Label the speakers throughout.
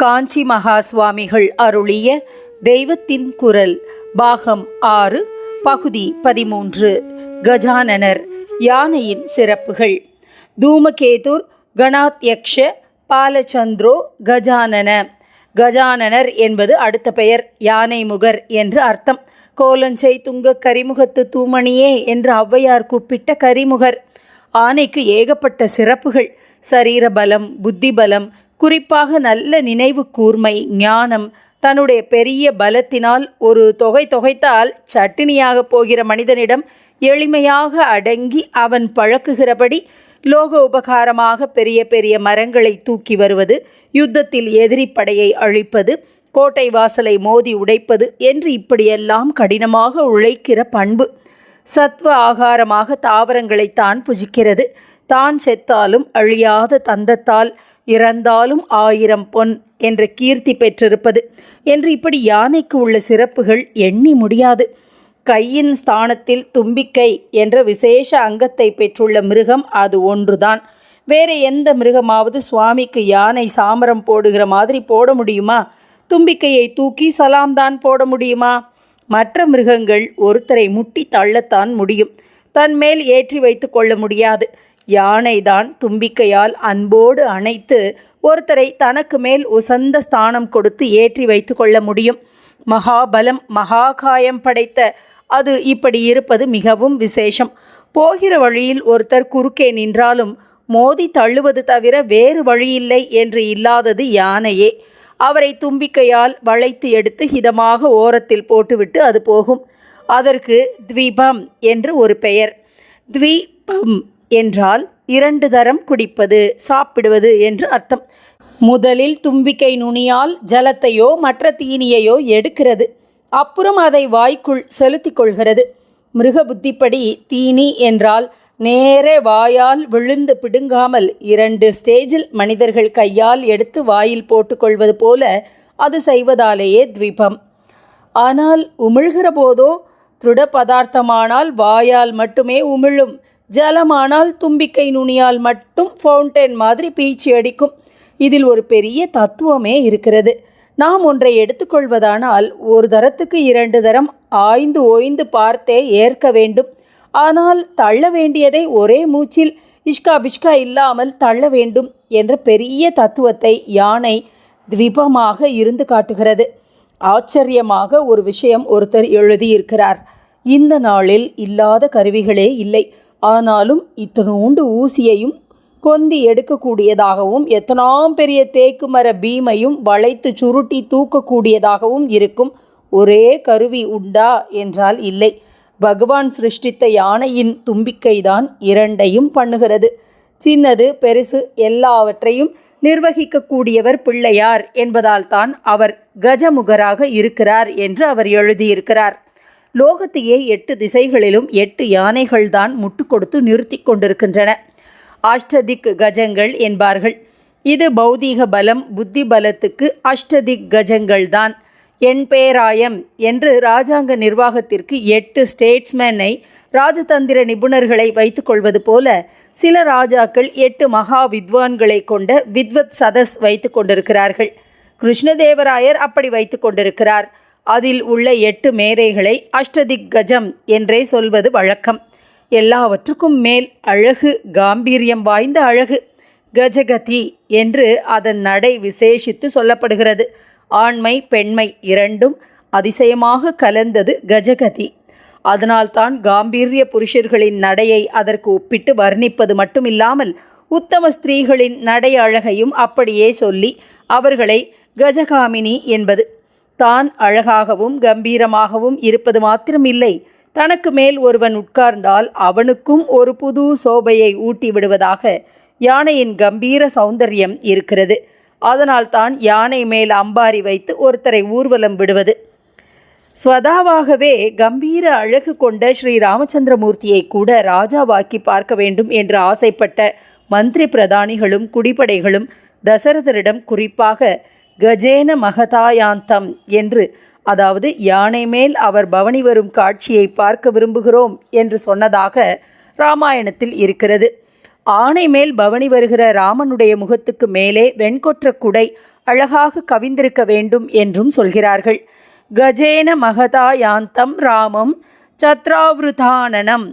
Speaker 1: காஞ்சி மகா சுவாமிகள் அருளிய தெய்வத்தின் குரல் பாகம் ஆறு பகுதி பதிமூன்று கஜானனர் யானையின் சிறப்புகள். தூமகேதுர் கணாத்யக்ஷ பாலச்சந்திரோ கஜானன. கஜானனர் என்பது அடுத்த பெயர் யானை முகர் என்று அர்த்தம். கோலஞ்சை துங்க கரிமுகத்து தூமணியே என்று ஔவையார் கூப்பிட்ட கரிமுகர். ஆனைக்கு ஏகப்பட்ட சிறப்புகள் சரீர பலம் புத்தி பலம் குறிப்பாக நல்ல நினைவு கூர்மை ஞானம் தன்னுடைய பெரிய பலத்தினால் ஒரு தொகை தொகைத்தால் சட்டினியாக போகிற மனிதனிடம் எளிமையாக அடங்கி அவன் பழக்குகிறபடி லோக உபகாரமாக பெரிய பெரிய மரங்களை தூக்கி வருவது யுத்தத்தில் எதிரி படையை அழிப்பது கோட்டை வாசலை மோதி உடைப்பது என்று இப்படியெல்லாம் கடினமாக உழைக்கிற பண்பு. சத்வ ஆகாரமாக தாவரங்களைத்தான் புஜிக்கிறது. தான் செத்தாலும் அழியாத தந்தத்தால் இறந்தாலும் ஆயிரம் பொன் என்ற கீர்த்தி பெற்றிருப்பது. என்று இப்படி யானைக்கு உள்ள சிறப்புகள் எண்ணி முடியாது. கையின் ஸ்தானத்தில் தும்பிக்கை என்ற விசேஷ அங்கத்தை பெற்றுள்ள மிருகம் அது ஒன்றுதான். வேறு எந்த மிருகமாவது சுவாமிக்கு யானை சாமரம் போடுகிற மாதிரி போட முடியுமா? தும்பிக்கையை தூக்கி சலாம் தான் போட முடியுமா? மற்ற மிருகங்கள் ஒருத்தரை முட்டி தள்ளத்தான் முடியும். தன் மேல் ஏற்றி வைத்து கொள்ள முடியாது. யானைதான் தும்பிக்கையால் அன்போடு அணைத்து ஒருத்தரை தனக்கு மேல் உசந்த ஸ்தானம் கொடுத்து ஏற்றி வைத்து கொள்ள முடியும். மகாபலம் மகாகாயம் படைத்த அது இப்படி இருப்பது மிகவும் விசேஷம். போகிற வழியில் ஒருத்தர் குறுக்கே நின்றாலும் மோதி தள்ளுவது தவிர வேறு வழியில்லை என்று இல்லாதது யானையே. அவரை தும்பிக்கையால் வளைத்து எடுத்து ஹிதமாக ஓரத்தில் போட்டுவிட்டு அது போகும். அதற்கு த்விபம் என்று ஒரு பெயர். த்விபம் என்றால் இரண்டு தரம் குடிப்பது சாப்பிடுவது என்று அர்த்தம். முதலில் தும்பிக்கை நுனியால் ஜலத்தையோ மற்ற தீனியையோ எடுக்கிறது. அப்புறம் அதை வாய்க்குள் செலுத்திக் கொள்கிறது. மிருக புத்திப்படி தீனி என்றால் நேரே வாயால் விழுந்து பிடுங்காமல் இரண்டு ஸ்டேஜில் மனிதர்கள் கையால் எடுத்து வாயில் போட்டுக்கொள்வது போல அது செய்வதாலேயே த்விபம். ஆனால் உமிழ்கிற போதோ திருட பதார்த்தமானால் வாயால் மட்டுமே உமிழும். ஜலமானால் தும்பிக்கை நுனியால் மட்டும் ஃபவுண்டைன் மாதிரி பீச்சி அடிக்கும். இதில் ஒரு பெரிய தத்துவமே இருக்கிறது. நாம் ஒன்றை எடுத்துக்கொள்வதானால் ஒரு தரத்துக்கு இரண்டு தரம் ஆய்ந்து ஓய்ந்து பார்த்தே ஏற்க வேண்டும். ஆனால் தள்ள வேண்டியதை ஒரே மூச்சில் இஷ்கா பிஷ்கா இல்லாமல் தள்ள வேண்டும் என்ற பெரிய தத்துவத்தை யானை த்விபமாக இருந்து காட்டுகிறது. ஆச்சரியமாக ஒரு விஷயம் ஒருத்தர் எழுதியிருக்கிறார். இந்த நாளில் இல்லாத கருவிகளே இல்லை. ஆனாலும் இத்தனோண்டு ஊசியையும் கொந்தி எடுக்கக்கூடியதாகவும் எத்தனாம் பெரிய தேக்கு மர பீமையும் வளைத்து சுருட்டி தூக்கக்கூடியதாகவும் இருக்கும். ஒரே கருவி உண்டா என்றால் இல்லை. பகவான் சிருஷ்டித்த யானையின் தும்பிக்கைதான் இரண்டையும் பண்ணுகிறது. சின்னது பெருசு எல்லாவற்றையும் நிர்வகிக்கக்கூடியவர் பிள்ளையார் என்பதால் தான் அவர் கஜமுகராக இருக்கிறார் என்று அவர் எழுதியிருக்கிறார். லோகத்தையே எட்டு திசைகளிலும் எட்டு யானைகள்தான் முட்டு கொடுத்து நிறுத்தி கொண்டிருக்கின்றன. அஷ்டதிக் கஜங்கள் என்பார்கள். இது பௌதீக பலம் புத்தி பலத்துக்கு அஷ்டதிக் கஜங்கள் தான் என் பேராயம் என்று ராஜாங்க நிர்வாகத்திற்கு எட்டு ஸ்டேட்ஸ்மேனை ராஜதந்திர நிபுணர்களை வைத்துக்கொள்வது போல சில ராஜாக்கள் எட்டு மகா வித்வான்களை கொண்ட வித்வத் சதஸ் வைத்து கொண்டிருக்கிறார்கள். கிருஷ்ணதேவராயர் அப்படி வைத்து கொண்டிருக்கிறார். அதில் உள்ள எட்டு மேதைகளை அஷ்டதிக் கஜம் என்றே சொல்வது வழக்கம். எல்லாவற்றுக்கும் மேல் அழகு காம்பீரியம் வாய்ந்த அழகு கஜகதி என்று அதன் நடை விசேஷித்து சொல்லப்படுகிறது. ஆண்மை பெண்மை இரண்டும் அதிசயமாக கலந்தது கஜகதி. அதனால்தான் காம்பீரிய புருஷர்களின் நடையை அதற்கு ஒப்பிட்டு வர்ணிப்பது மட்டுமில்லாமல் உத்தம ஸ்திரீகளின் நடை அழகையும் அப்படியே சொல்லி அவர்களை கஜகாமினி என்பது தான் அழகாகவும் கம்பீரமாகவும் இருப்பது மாத்திரமில்லை. தனக்கு மேல் ஒருவன் உட்கார்ந்தால் அவனுக்கும் ஒரு புது சோபையை ஊட்டி விடுவதாக யானையின் கம்பீர சௌந்தரியம் இருக்கிறது. அதனால்தான் யானை மேல் அம்பாரி வைத்து ஒருத்தரை ஊர்வலம் விடுவது. ஸ்வதாவாகவே கம்பீர அழகு கொண்ட ஸ்ரீ ராமச்சந்திரமூர்த்தியை கூட ராஜாவாக்கி பார்க்க வேண்டும் என்று ஆசைப்பட்ட மந்திரி பிரதானிகளும் குடிப்படைகளும் தசரதரிடம் குறிப்பாக கஜேன மகதாயாந்தம் என்று அதாவது யானை மேல் அவர் பவனி வரும் காட்சியை பார்க்க விரும்புகிறோம் என்று சொன்னதாக ராமாயணத்தில் இருக்கிறது. ஆணை மேல் பவனி வருகிற ராமனுடைய முகத்துக்கு மேலே வெண்கொற்ற குடை அழகாக கவிந்திருக்க வேண்டும் என்றும் சொல்கிறார்கள். கஜேன மகதா யாந்தம் ராமம் சத்ராவிருதானனம்.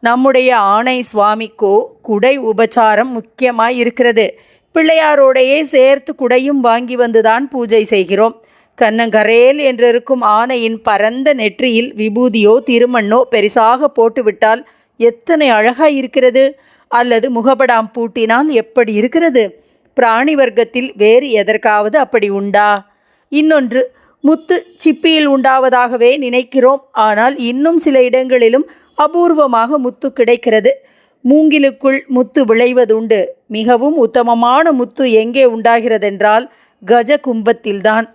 Speaker 1: நம்முடைய ஆணை சுவாமிக்கோ குடை உபச்சாரம் முக்கியமாய் இருக்கிறது. பிள்ளையாரோடையே சேர்த்து குடையும் வாங்கி வந்துதான் பூஜை செய்கிறோம். கன்னங்கரேல் என்றிருக்கும் ஆனையின் பரந்த நெற்றியில் விபூதியோ திருமண்ணோ பெரிசாக போட்டுவிட்டால் எத்தனை அழகாக இருக்கிறது? அல்லது முகபடாம் பூட்டினால் எப்படி இருக்கிறது? பிராணி வர்க்கத்தில் வேறு எதற்காவது அப்படி உண்டா? இன்னொன்று முத்து சிப்பியில் உண்டாவதாகவே நினைக்கிறோம். ஆனால் இன்னும் சில இடங்களிலும் அபூர்வமாக முத்து கிடைக்கிறது. மூங்கிலுக்குள் முத்து விளைவதுண்டு. மிகவும் உத்தமமான முத்து எங்கே உண்டாகிறதென்றால் கஜ கும்பத்தில்தான்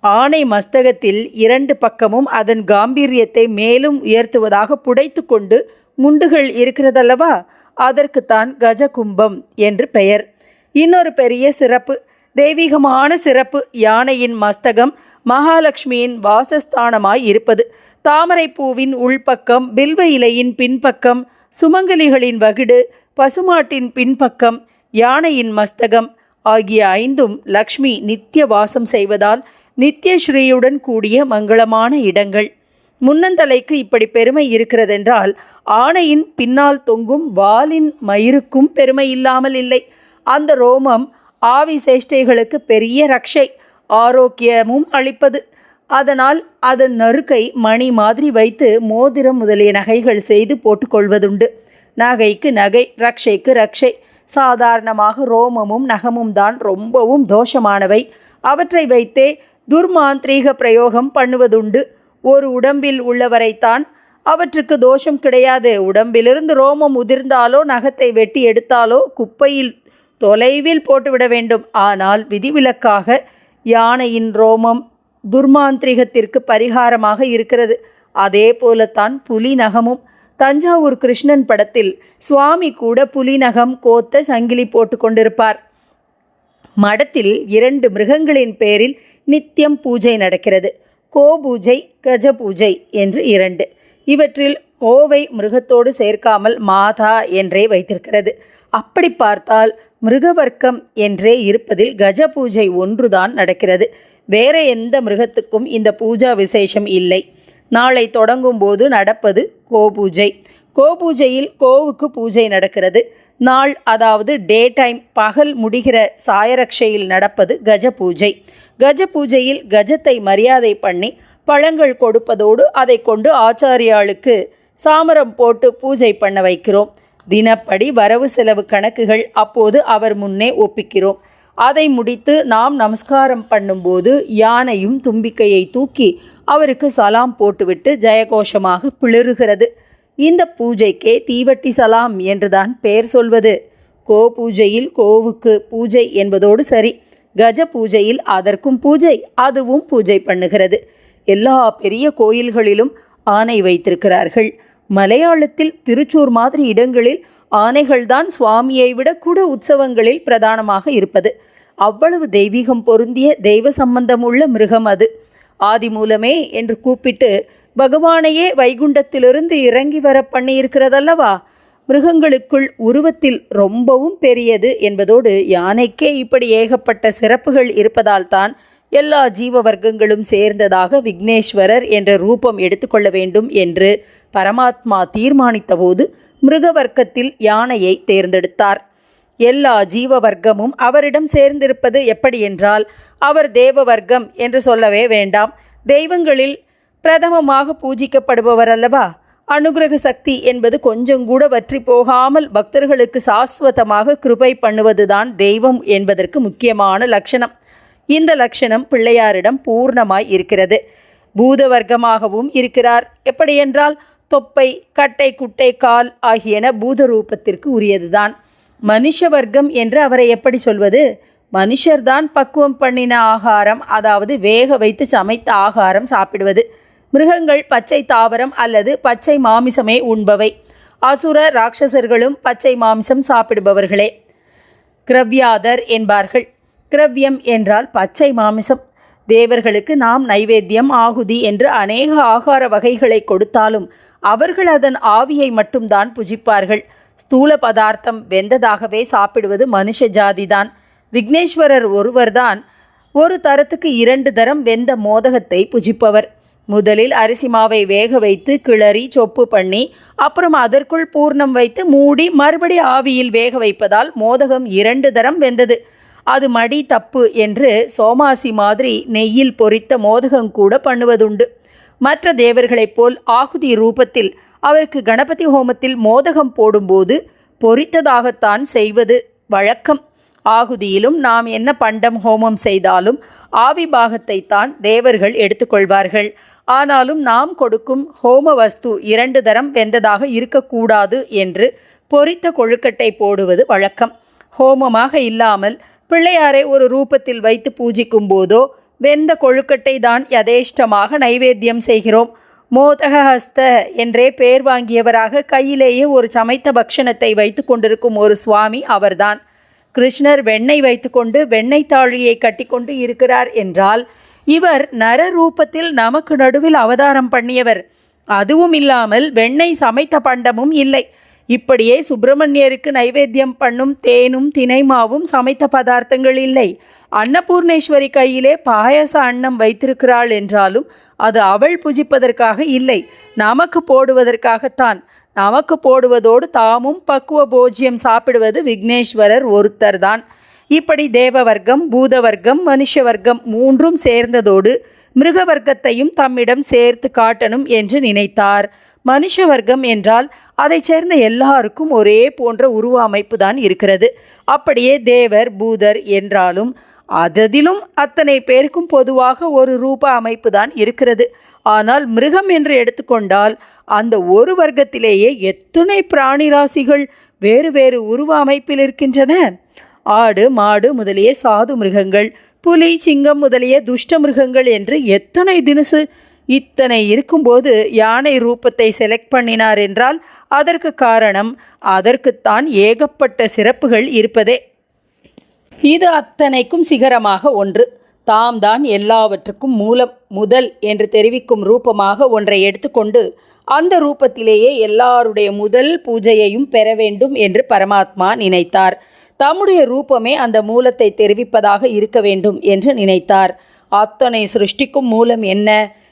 Speaker 1: ஆணை மஸ்தகத்தில் இரண்டு பக்கமும் அதன் காம்பீரியத்தை மேலும் உயர்த்துவதாக புடைத்து கொண்டு முண்டுகள் இருக்கிறதல்லவா? அதற்குத்தான் கஜ கும்பம் என்று பெயர். இன்னொரு பெரிய சிறப்பு தெய்வீகமான சிறப்பு யானையின் மஸ்தகம் மகாலட்சுமியின் வாசஸ்தானமாய் இருப்பது. தாமரைப்பூவின் உள்பக்கம் பில்வ இலையின் பின்பக்கம் சுமங்கலிகளின் வகிடு பசுமாட்டின் பின்பக்கம் யானையின் மஸ்தகம் ஆகிய ஐந்தும் லக்ஷ்மி நித்திய வாசம் செய்வதால் நித்திய ஸ்ரீயுடன் கூடிய மங்களமான இடங்கள். முன்னந்தலைக்கு இப்படி பெருமை இருக்கிறதென்றால் ஆணையின் பின்னால் தொங்கும் வாலின் மயிருக்கும் பெருமை இல்லாமல் இல்லை. அந்த ரோமம் ஆவி சேஷ்டைகளுக்கு பெரிய ரக்ஷை ஆரோக்கியமும் அளிப்பது. அதனால் அதன் நறுக்கை மணி மாதிரி வைத்து மோதிரம் முதலிய நகைகள் செய்து போட்டுக்கொள்வதுண்டு. நகைக்கு நகை ரக்ஷைக்கு ரக்ஷை. சாதாரணமாக ரோமமும் நகமும் தான் ரொம்பவும் தோஷமானவை. அவற்றை வைத்தே துர்மாந்திரீக பிரயோகம் பண்ணுவதுண்டு. ஒரு உடம்பில் உள்ளவரைத்தான் அவற்றுக்கு தோஷம் கிடையாது. உடம்பிலிருந்து ரோமம் உதிர்ந்தாலோ நகத்தை வெட்டி எடுத்தாலோ குப்பையில் தொலைவில் போட்டுவிட வேண்டும். ஆனால் விதிவிலக்காக யானையின் ரோமம் துர்மாந்திரிகத்திற்கு பரிகாரமாக இருக்கிறது. அதே போலத்தான் புலி நகமும் தஞ்சாவூர் கிருஷ்ணன் படத்தில் சுவாமி கூட புலிநகம் கோத்த சங்கிலி போட்டு கொண்டிருப்பார். மடத்தில் இரண்டு மிருகங்களின் பேரில் நித்தியம் பூஜை நடக்கிறது. கோபூஜை கஜ பூஜை என்று இரண்டு. இவற்றில் கோவை மிருகத்தோடு சேர்க்காமல் மாதா என்றே வைத்திருக்கிறது. அப்படி பார்த்தால் மிருகவர்க்கம் என்றே இருப்பதில் கஜ பூஜை ஒன்றுதான் நடக்கிறது. வேற எந்த மிருகத்துக்கும் இந்த பூஜா விசேஷம் இல்லை. நாளை தொடங்கும் போது நடப்பது கோபூஜை. கோபூஜையில் கோவுக்கு பூஜை நடக்கிறது. நாள் அதாவது டே டைம் பகல் முடிகிற சாயரக்ஷையில் நடப்பது கஜ பூஜை கஜ பூஜையில் கஜத்தை மரியாதை பண்ணி பழங்கள் கொடுப்பதோடு அதை கொண்டு ஆச்சாரியாளுக்கு சாமரம் போட்டு பூஜை பண்ண வைக்கிறோம். தினப்படி வரவு செலவு கணக்குகள் அப்போது அவர் முன்னே ஒப்பிக்கிறோம். அதை முடித்து நாம் நமஸ்காரம் பண்ணும்போது யானையும் தும்பிக்கையை தூக்கி அவருக்கு சலாம் போட்டுவிட்டு ஜெயகோஷமாக பிளிறுகிறது இந்த பூஜைக்கே தீவட்டி சலாம் என்றுதான் பெயர் சொல்வது. கோ பூஜையில் கோவுக்கு பூஜை என்பதோடு சரி. கஜ பூஜையில் அதற்கும் பூஜை அதுவும் பூஜை பண்ணுகிறது. எல்லா பெரிய கோயில்களிலும் ஆணை வைத்திருக்கிறார்கள். மலையாளத்தில் திருச்சூர் மாதிரி இடங்களில் ஆனைகள்தான் சுவாமியை விட கூட உற்சவங்களில் பிரதானமாக இருப்பது. அவ்வளவு தெய்வீகம் பொருந்திய தெய்வ சம்பந்தமுள்ள மிருகம் அது. ஆதி மூலமே என்று கூப்பிட்டு பகவானையே வைகுண்டத்திலிருந்து இறங்கி வர பண்ணியிருக்கிறதல்லவா? மிருகங்களுக்குள் உருவத்தில் ரொம்பவும் பெரியது என்பதோடு யானைக்கே இப்படி ஏகப்பட்ட சிறப்புகள் இருப்பதால் தான் எல்லா ஜீவ வர்க்கங்களும் சேர்ந்ததாக விக்னேஸ்வரர் என்ற ரூபம் எடுத்துக்கொள்ள வேண்டும் என்று பரமாத்மா தீர்மானித்தபோது மிருக வர்க்கத்தில் யானையை தேர்ந்தெடுத்தார். எல்லா ஜீவ வர்க்கமும் அவரிடம் சேர்ந்திருப்பது எப்படி என்றால் அவர் தேவ வர்க்கம் என்று சொல்லவே வேண்டாம். தெய்வங்களில் பிரதமமாக பூஜிக்கப்படுபவர் அல்லவா அனுகிரக சக்தி என்பது கொஞ்சம் கூட வற்றி போகாமல் பக்தர்களுக்கு சாஸ்வதமாக கிருபை பண்ணுவதுதான் தெய்வம் என்பதற்கு முக்கியமான லட்சணம். இந்த லட்சணம் பிள்ளையாரிடம் பூர்ணமாய் இருக்கிறது. பூத வர்க்கமாகவும் இருக்கிறார். எப்படியென்றால் தொப்பை கட்டை குட்டை கால் ஆகியன பூத ரூபத்திற்கு உரியதுதான். மனுஷ வர்க்கம் என்று அவரை எப்படி சொல்வது? மனுஷர்தான் பக்குவம் பண்ணின ஆகாரம் அதாவது வேக வைத்து சமைத்த ஆகாரம் சாப்பிடுவது. மிருகங்கள் பச்சை தாவரம் அல்லது பச்சை மாமிசமே உண்பவை. அசுர ராட்சசர்களும் பச்சை மாமிசம் சாப்பிடுபவர்களே. கிரவ்யாதர் என்பார்கள். கிரவ்யம் என்றால் பச்சை மாமிசம். தேவர்களுக்கு நாம் நைவேத்தியம் ஆகுதி என்று அநேக ஆகார வகைகளை கொடுத்தாலும் அவர்கள் அதன் ஆவியை மட்டும்தான் புஜிப்பார்கள். ஸ்தூல பதார்த்தம் வெந்ததாகவே சாப்பிடுவது மனுஷ ஜாதிதான். விக்னேஸ்வரர் ஒருவர்தான் ஒரு தரத்துக்கு இரண்டு தரம் வெந்த மோதகத்தை புஜிப்பவர். முதலில் அரிசி மாவை வேக வைத்து கிளறி சொப்பு பண்ணி அப்புறம் அதற்குள் பூர்ணம் வைத்து மூடி மறுபடி ஆவியில் வேக வைப்பதால் மோதகம் இரண்டு தரம் வெந்தது. அது மடி தப்பு என்று சோமாசி மாதிரி நெய்யில் பொரித்த மோதகம் கூட பண்ணுவதுண்டு. மற்ற தேவர்களைப் போல் ஆகுதி ரூபத்தில் அவருக்கு கணபதி ஹோமத்தில் மோதகம் போடும்போது பொரித்ததாகத்தான் செய்வது வழக்கம். ஆகுதியிலும் நாம் என்ன பண்டம் ஹோமம் செய்தாலும் ஆவிபாகத்தை தான் தேவர்கள் எடுத்துக்கொள்வார்கள். ஆனாலும் நாம் கொடுக்கும் ஹோம வஸ்து இரண்டு தரம் வெந்ததாக இருக்கக்கூடாது என்று பொரித்த கொழுக்கட்டை போடுவது வழக்கம். ஹோமமாக இல்லாமல் பிள்ளையாரை ஒரு ரூபத்தில் வைத்து பூஜிக்கும் போதோ வெந்த கொழுக்கட்டை தான் யதேஷ்டமாக நைவேத்தியம் செய்கிறோம். மோதகஹஸ்த என்றே பேர் வாங்கியவராக கையிலேயே ஒரு சமைத்த பக்ஷணத்தை வைத்து கொண்டிருக்கும் ஒரு சுவாமி அவர்தான். கிருஷ்ணர் வெண்ணெய் வைத்துக்கொண்டு வெண்ணெய் தாழியை கட்டிக்கொண்டு இருக்கிறார் என்றால் இவர் நர ரூபத்தில் நமக்கு நடுவில் அவதாரம் பண்ணியவர். அதுவும் இல்லாமல் வெண்ணெய் சமைத்த பண்டமும் இல்லை. இப்படியே சுப்பிரமணியருக்கு நைவேத்தியம் பண்ணும் தேனும் தினைமாவும் சமைத்த பதார்த்தங்கள் இல்லை. அன்னபூர்ணேஸ்வரி கையிலே பாயச அன்னம் வைத்திருக்கிறாள் என்றாலும் அது அவள் புஜிப்பதற்காக இல்லை. நமக்கு போடுவதற்காகத்தான். நமக்கு போடுவதோடு தாமும் பக்குவ போஜ்யம் சாப்பிடுவது விக்னேஸ்வரர் ஒருத்தர்தான். இப்படி தேவ வர்க்கம் பூத வர்க்கம் மனுஷ வர்க்கம் மூன்றும் சேர்ந்ததோடு மிருக வர்க்கத்தையும் தம்மிடம் சேர்த்து காட்டணும் என்று நினைத்தார். மனுஷ வர்க்கம் என்றால் அதைச் சேர்ந்த எல்லாருக்கும் ஒரே போன்ற உருவ அமைப்பு தான் இருக்கிறது. அப்படியே தேவர் பூதர் என்றாலும் அததிலும் அத்தனை பேருக்கும் பொதுவாக ஒரு ரூப அமைப்பு தான் இருக்கிறது. ஆனால் மிருகம் என்று எடுத்துக்கொண்டால் அந்த ஒரு வர்க்கத்திலேயே எத்தனை பிராணி ராசிகள் வேறு வேறு உருவ அமைப்பில் இருக்கின்றன. ஆடு மாடு முதலிய சாது மிருகங்கள் புலி சிங்கம் முதலிய துஷ்ட மிருகங்கள் என்று எத்தனை தினசு இத்தனை இருக்கும்போது யானை ரூபத்தை செலக்ட் பண்ணினார் என்றால் அதற்கு காரணம் அதற்குத்தான் ஏகப்பட்ட சிறப்புகள் இருப்பதே. இது அத்தனைக்கும் சிகரமாக ஒன்று. தாம் தான் எல்லாவற்றுக்கும் மூலம் முதல் என்று தெரிவிக்கும் ரூபமாக ஒன்றை எடுத்துக்கொண்டு அந்த ரூபத்திலேயே எல்லாருடைய முதல் பூஜையையும் பெற வேண்டும் என்று பரமாத்மா நினைத்தார். தம்முடைய ரூபமே அந்த மூலத்தை தெரிவிப்பதாக இருக்க வேண்டும் என்று நினைத்தார். அத்தனை சிருஷ்டிக்கும் மூலம் என்ன?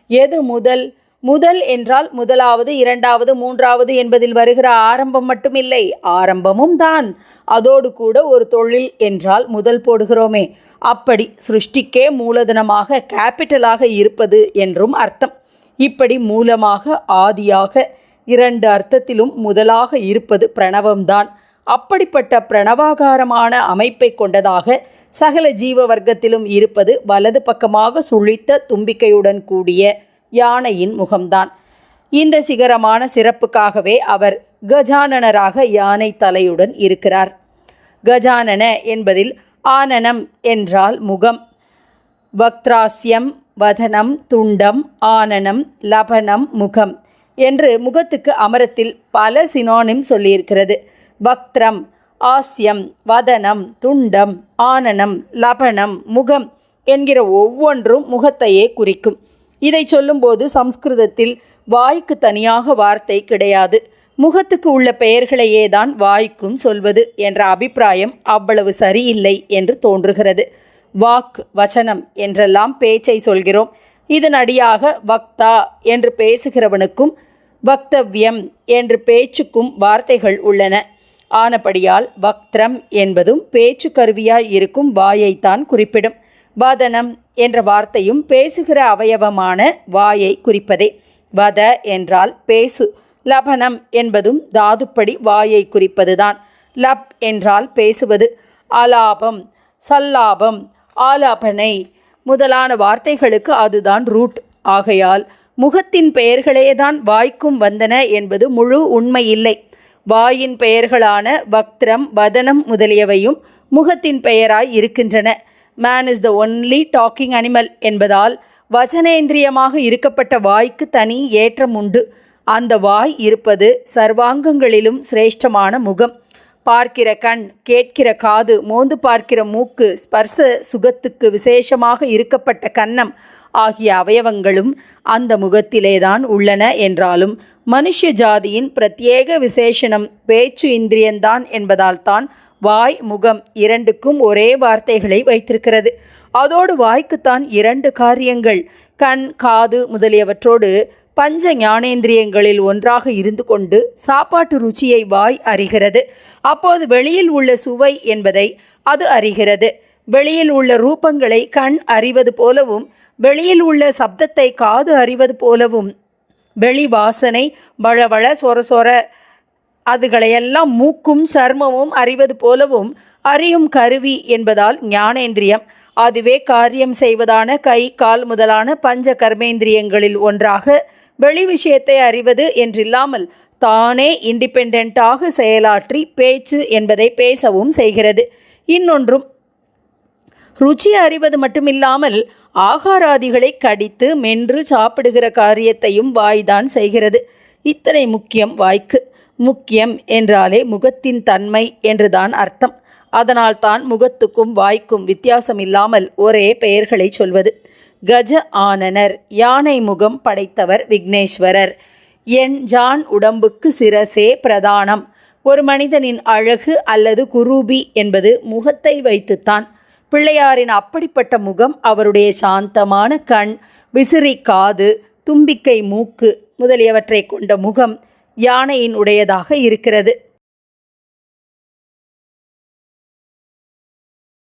Speaker 1: எது முதல்? முதல் என்றால் முதலாவது இரண்டாவது மூன்றாவது என்பதில் வருகிற ஆரம்பம் மட்டுமில்லை ஆரம்பமும் தான். அதோடு கூட ஒரு தொழில் என்றால் முதல் போடுகிறோமே. அப்படி சிருஷ்டிக்கே மூலதனமாக கேபிட்டலாக இருப்பது என்றும் அர்த்தம். இப்படி மூலமாக ஆதியாக இரண்டு அர்த்தத்திலும் முதலாக இருப்பது பிரணவம்தான். அப்படிப்பட்ட பிரணவாகாரமான அமைப்பை கொண்டதாக சகல ஜீவ வர்க்கத்திலும் இருப்பது வலது பக்கமாக சுழித்த தும்பிக்கையுடன் கூடிய யானையின் முகம்தான். இந்த சிகரமான சிறப்புக்காகவே அவர் கஜானனராக யானை தலையுடன் இருக்கிறார். கஜானன என்பதில் ஆனனம் என்றால் முகம். வக்திராஸ்யம் வதனம் துண்டம் ஆனனம் லபனம் முகம் என்று முகத்துக்கு அமரத்தில் பல சினோனிம் சொல்லியிருக்கிறது. வக்திரம் ஆஸ்யம் வதனம் துண்டம் ஆனனம் லபனம் முகம் என்கிற ஒவ்வொன்றும் முகத்தையே குறிக்கும். இதை சொல்லும்போது சம்ஸ்கிருதத்தில் வாய்க்கு தனியாக வார்த்தை கிடையாது. முகத்துக்கு உள்ள பெயர்களையே தான் வாய்க்கும் சொல்வது என்ற அபிப்பிராயம் அவ்வளவு சரியில்லை என்று தோன்றுகிறது. வாக் வச்சனம் என்றெல்லாம் பேச்சை சொல்கிறோம். இதன் அடியாக வக்தா என்று பேசுகிறவனுக்கும் வக்தவ்யம் என்று பேச்சுக்கும் வார்த்தைகள் உள்ளன. ஆனபடியால் வக்திரம் என்பதும் பேச்சு கருவியாய் இருக்கும் வாயைத்தான் குறிப்பிடும். வதனம் என்ற வார்த்தையும் பேசுகிற அவயவமான வாயை குறிப்பதே. வத என்றால் பேசு. லபனம் என்பதும் தாதுப்படி வாயை குறிப்பதுதான். லப் என்றால் பேசுவது. அலாபம் சல்லாபம் ஆலாபனை முதலான வார்த்தைகளுக்கு அதுதான் ரூட். ஆகையால் முகத்தின் பெயர்களேதான் வாய்க்கும் வந்தன என்பது முழு உண்மையில்லை. வாயின் பெயர்களான வக்திரம் வதனம் முதலியவையும் முகத்தின் பெயராய் இருக்கின்றன. Man is the only talking animal என்பதால் வச்சனேந்திரியமாக இருக்கப்பட்ட வாய்க்கு தனி ஏற்றம் உண்டு. அந்த வாய் இருப்பது சர்வாங்கங்களிலும் சிரேஷ்டமான முகம். பார்க்கிற கண் கேட்கிற காது மோந்து பார்க்கிற மூக்கு ஸ்பர்ச சுகத்துக்கு விசேஷமாக இருக்கப்பட்ட கன்னம் ஆகிய அவயவங்களும் அந்த முகத்திலேதான் உள்ளன என்றாலும் மனுஷ ஜாதியின் பிரத்யேக விசேஷனம் பேச்சு இந்திரியந்தான் என்பதால் தான் வாய் முகம் இரண்டுக்கும் ஒரே வார்த்தைகளை வைத்திருக்கிறது. அதோடு வாய்க்குத்தான் இரண்டு காரியங்கள் கண் காது முதலியவற்றோடு பஞ்ச ஞானேந்திரியங்களில் ஒன்றாக இருந்து கொண்டு சாப்பாட்டு ருச்சியை வாய் அறிகிறது. அப்போது வெளியில் உள்ள சுவை என்பதை அது அறிகிறது. வெளியில் உள்ள ரூபங்களை கண் அறிவது போலவும் வெளியில் உள்ள சப்தத்தை காது அறிவது போலவும் வெளி வாசனை வளவள சொர சொர அதுகளையெல்லாம் மூக்கும் சர்மமும் அறிவது போலவும் அறியும் கருவி என்பதால் ஞானேந்திரியம். அதுவே காரியம் செய்வதான கை கால் முதலான பஞ்ச கர்மேந்திரியங்களில் ஒன்றாக வெளி விஷயத்தை அறிவது என்றில்லாமல் தானே இண்டிபெண்டாக செயலாற்றி பேச்சு என்பதை பேசவும் செய்கிறது. இன்னொன்றும் ருச்சி அறிவது மட்டுமில்லாமல் ஆகாராதிகளை கடித்து மென்று சாப்பிடுகிற காரியத்தையும் வாய்தான் செய்கிறது. இத்தனை முக்கியம் வாய்க்கு. முக்கியம் என்றாலே முகத்தின் தன்மை என்றுதான் அர்த்தம். அதனால் தான் முகத்துக்கும் வாய்க்கும் வித்தியாசம் இல்லாமல் ஒரே பெயர்களை சொல்வது. கஜ ஆனனர் யானை முகம் படைத்தவர் விக்னேஸ்வரர். என் ஜான் உடம்புக்கு சிரசே பிரதானம். ஒரு மனிதனின் அழகு அல்லது குரூபி என்பது முகத்தை வைத்துத்தான். பிள்ளையாரின் அப்படிப்பட்ட முகம் அவருடைய சாந்தமான கண் விசிறி காது தும்பிக்கை மூக்கு முதலியவற்றை கொண்ட முகம் யானையின் உடையதாக இருக்கிறது.